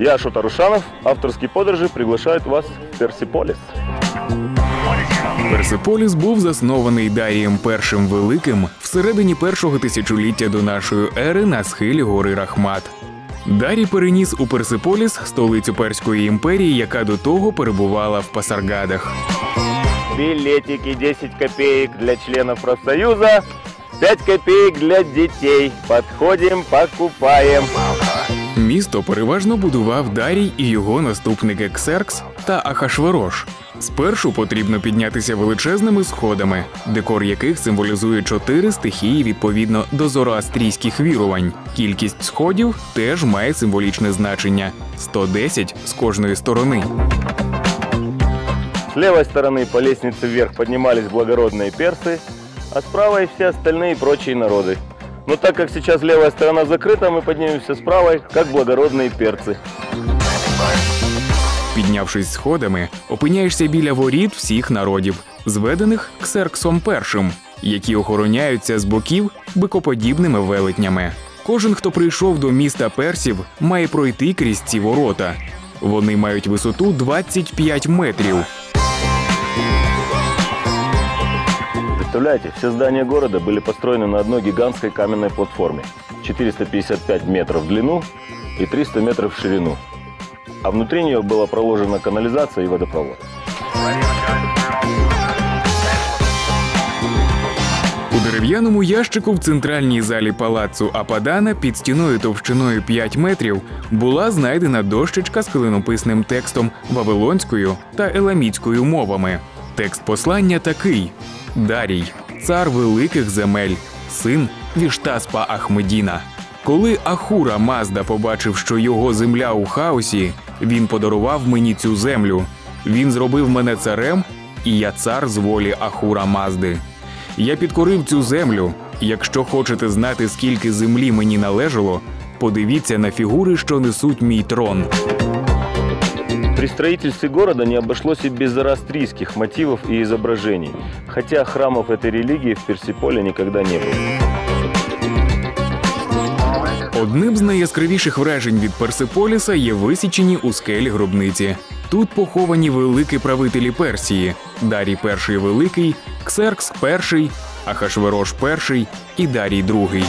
Я Ашот Арушанов, авторские подорожи приглашают вас в Персиполис. Персиполіс був заснований Дарієм Першим Великим всередині першого тисячоліття до нашої ери на схилі гори Рахмат. Дарій переніс у Персиполіс столицю Перської імперії, яка до того перебувала в Пасаргадах. Билетики 10 копеек для членов профсоюза, 5 копеек для детей. Подходим, покупаем. Місто переважно будував Дарій і його наступники Ксеркс та Ахашверош. Спершу потрібно піднятися величезними сходами, декор яких символізує чотири стихії відповідно до зороастрійських вірувань. Кількість сходів теж має символічне значення 110 з кожної сторони. С левой стороны по лестнице вверх поднимались благородные персы, а с правой все остальные прочие народы. Но так как сейчас левая сторона закрыта, мы поднимемся с правой, как благородные перцы. Піднявшись сходами, опиняєшся біля воріт всіх народів, зведених Ксерксом першим, які охороняються з боків бикоподібними велетнями. Кожен, хто прийшов до міста персів, має пройти крізь ці ворота. Вони мають висоту 25 метрів. Представляете, все здания города были построены на одной гигантской каменной платформе. 455 метров в длину и 300 метров в ширину. А внутри нее была проложена канализация и водопровод. У дерев'яному ящику в центральній залі палацу Ападана під стіною товщиною 5 метрів була знайдена дощечка з клинописним текстом вавилонською та еламітською мовами. Текст послання такий: Дарій, цар великих земель, син Віштаспа Ахмедіна. Коли Ахура Мазда побачив, що його земля у хаосі, він подарував мені цю землю. Він зробив мене царем, і я цар з волі Ахура Мазди. Я підкорив цю землю. Якщо хочете знати, скільки землі мені належало, подивіться на фігури, що несуть мій трон. При строительстве города не обошлось и без зороастрийских мотивов и изображений, хотя храмов этой религии в Персиполе никогда не было. Одним з найяскравіших вражень від Персиполіса є висічені у скелі гробниці. Тут поховані великі правителі Персії: Дарій І Великий, Ксеркс І, Ахашверош І і Дарій II.